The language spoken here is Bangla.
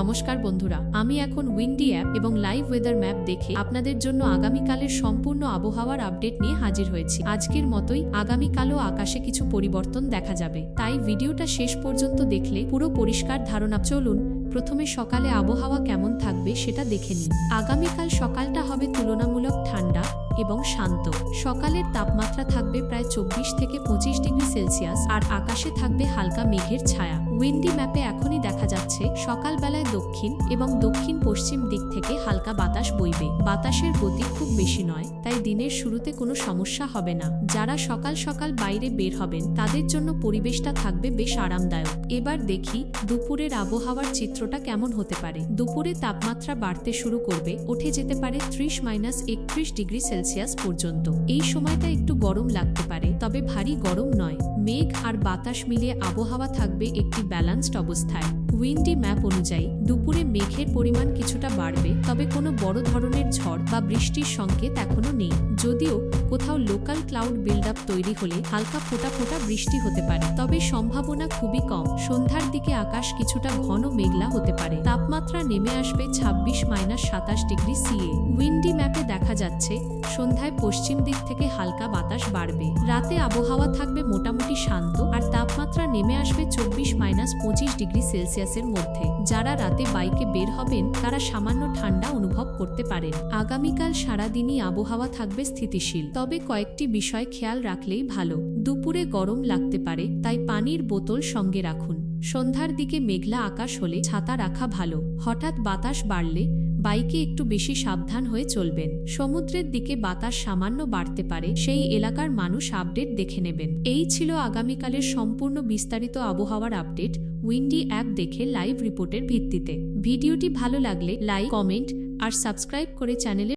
নমস্কার বন্ধুরা, আমি এখন উইন্ডি অ্যাপ এবং লাইভ ওয়েদার ম্যাপ দেখে আপনাদের জন্য আগামীকালের সম্পূর্ণ আবহাওয়ার আপডেট নিয়ে হাজির হয়েছি। আজকের মতোই আগামীকালও আকাশে কিছু পরিবর্তন দেখা যাবে। তাই ভিডিওটা শেষ পর্যন্ত দেখলে পুরো পরিষ্কার ধারণা। চলুন, প্রথমে সকালে আবহাওয়া কেমন থাকবে সেটা দেখে নিন আগামীকাল সকালটা হবে ঠান্ডা এবং শান্ত। সকালের তাপমাত্রা থাকবে প্রায় চব্বিশ থেকে পঁচিশ ডিগ্রি সেলসিয়াস আর আকাশে থাকবে হালকা মেঘের ছায়া। উইন্ডি ম্যাপে এখনই দেখা যাচ্ছে সকালবেলায় দক্ষিণ এবং দক্ষিণ পশ্চিম দিক থেকে হালকা বাতাস বইবে। বাতাসের গতি খুব বেশি নয়, তাই দিনের শুরুতে কোনো সমস্যা হবে না। যারা সকাল সকাল বাইরে বের হবেন, তাদের জন্য পরিবেশটা থাকবে বেশ আরামদায়ক। এবার দেখি দুপুরের আবহাওয়ার চিত্রটা কেমন হতে পারে। দুপুরে তাপমাত্রা বাড়তে শুরু করবে, উঠে যেতে পারে ত্রিশ মাইনাস একত্রিশ ডিগ্রি সেলসিয়াস। পর্যন্ত। এই সময়টা একটু গরম লাগতে পারে, তবে ভারী গরম নয়। মেঘ আর বাতাস মিলে আবহাওয়া থাকবে একটি ব্যালান্সড অবস্থায়। উইন্ডি ম্যাপ অনুযায়ী, দুপুরে মেঘের পরিমাণ কিছুটা বাড়বে, তবে কোনো বড় ধরনের ঝড় বা বৃষ্টির সংকেত এখনও নেই। যদিও কোথাও লোকাল ক্লাউড বিল্ড আপ তৈরি হলে হালকা ফোটা ফোটা বৃষ্টি হতে পারে। তবে সম্ভাবনা খুবই কম। সন্ধ্যার দিকে আকাশ কিছুটা ঘন মেঘলা হতে পারে। তাপমাত্রা নেমে আসবে ছাব্বিশ মাইনাস সাতাশ ডিগ্রি সিএ উইন্ডি ম্যাপে দেখা যাচ্ছে, সন্ধ্যায় পশ্চিম দিক থেকে হালকা বাতাস বাড়বে। রাতে আবহাওয়া থাকবে মোটামুটি শান্ত নেমে আসবে চব্বিশ মাইনাস পঁচিশ ডিগ্রি সেলসিয়াসের মধ্যে। যারা রাতে বাইকে বের হবেন, তারা সামান্য ঠান্ডা অনুভব করতে পারেন। আগামীকাল সারাদিনই আবহাওয়া থাকবে স্থিতিশীল। তবে কয়েকটি বিষয় খেয়াল রাখলেই ভালো। দুপুরে গরম লাগতে পারে, তাই পানির বোতল সঙ্গে রাখুন। সন্ধ্যার দিকে মেঘলা আকাশ হলে ছাতা রাখা ভালো। হঠাৎ বাতাস বাড়লে বাইকে একটু বেশি সাবধান হয়ে চলবেন। সমুদ্রের দিকে বাতাস সামান্য বাড়তে পারে, সেই এলাকার মানুষ আপডেট দেখে নেবেন। এই ছিল আগামীকালের সম্পূর্ণ বিস্তারিত আবহাওয়ার আপডেট, উইন্ডি অ্যাপ দেখে লাইভ রিপোর্টের ভিত্তিতে। ভিডিওটি ভালো লাগলে লাইক, কমেন্ট আর সাবস্ক্রাইব করে চ্যানেলে